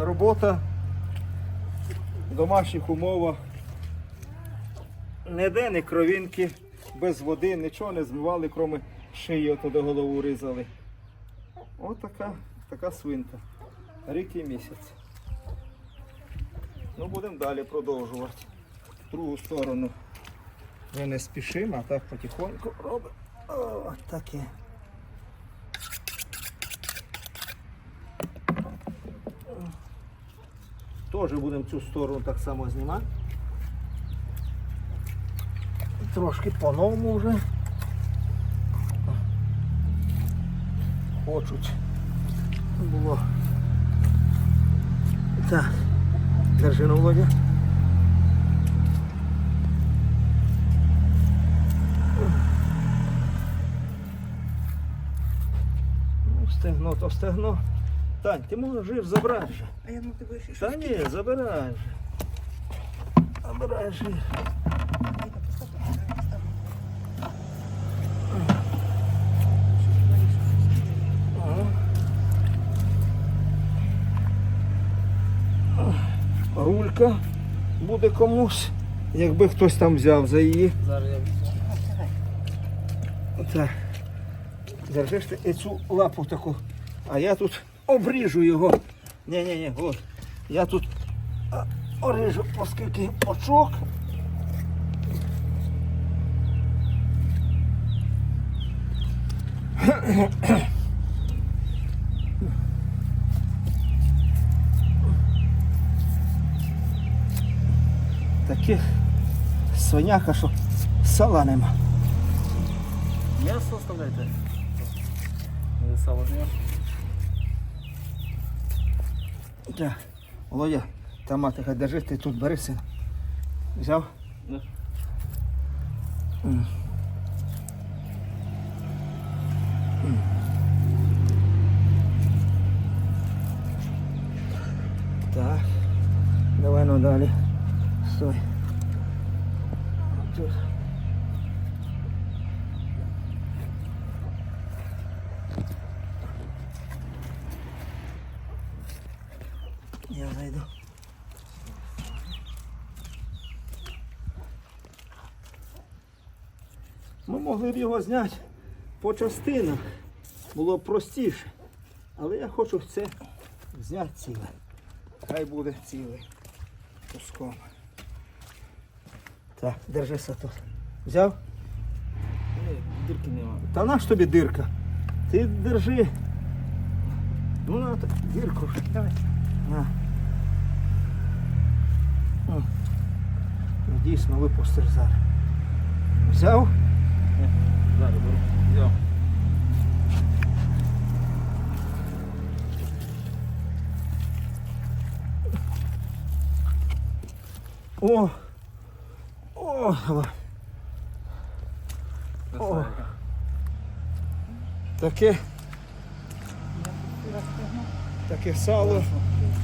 робота в домашніх умовах. Ніде не кровінки, без води, нічого не змивали, крім шиї, до голову різали. Ось така, така свинка. Рік і місяць. Ну, будемо далі продовжувати. В другу сторону. Ми не спішимо, а так потихоньку робимо. О, таке. Теж будемо цю сторону так само знімати. Трошки по-новому вже. Хочуть. Було. Так. Держи на Володя. Ну, стегно то стегно. Тань, ти можеш жив забрати же. А я ну тебе ще Та ні, забирай же. Забирай жир. Рулька буде комусь, якби хтось там взяв за її. Зараз я Так. Держиш ти цю лапу таку, а я тут обріжу його. Ні, ні, ні, от. Я тут оріжу, оскільки очок. Таких свиняка, що сала нема. М'ясо оставляйте. Сало ж Так. Володя, та мати хай держи, ти тут бери син. Взяв? Да. Так. Давай ну далі. Стой. Тут. Я зайду. Ми могли б його зняти по частинах. Було б простіше. Але я хочу це зняти ціле. Хай буде ціле. Куском. Так, держися тут. Взяв? Дірки нема. Та наш тобі дирка. Ти держи. Ну на ж. Давай. О. Ну, Дійсно випустиш зараз. Взяв? Зараз беру. Взяв. О! О! Красавика. Таке. Таке сало.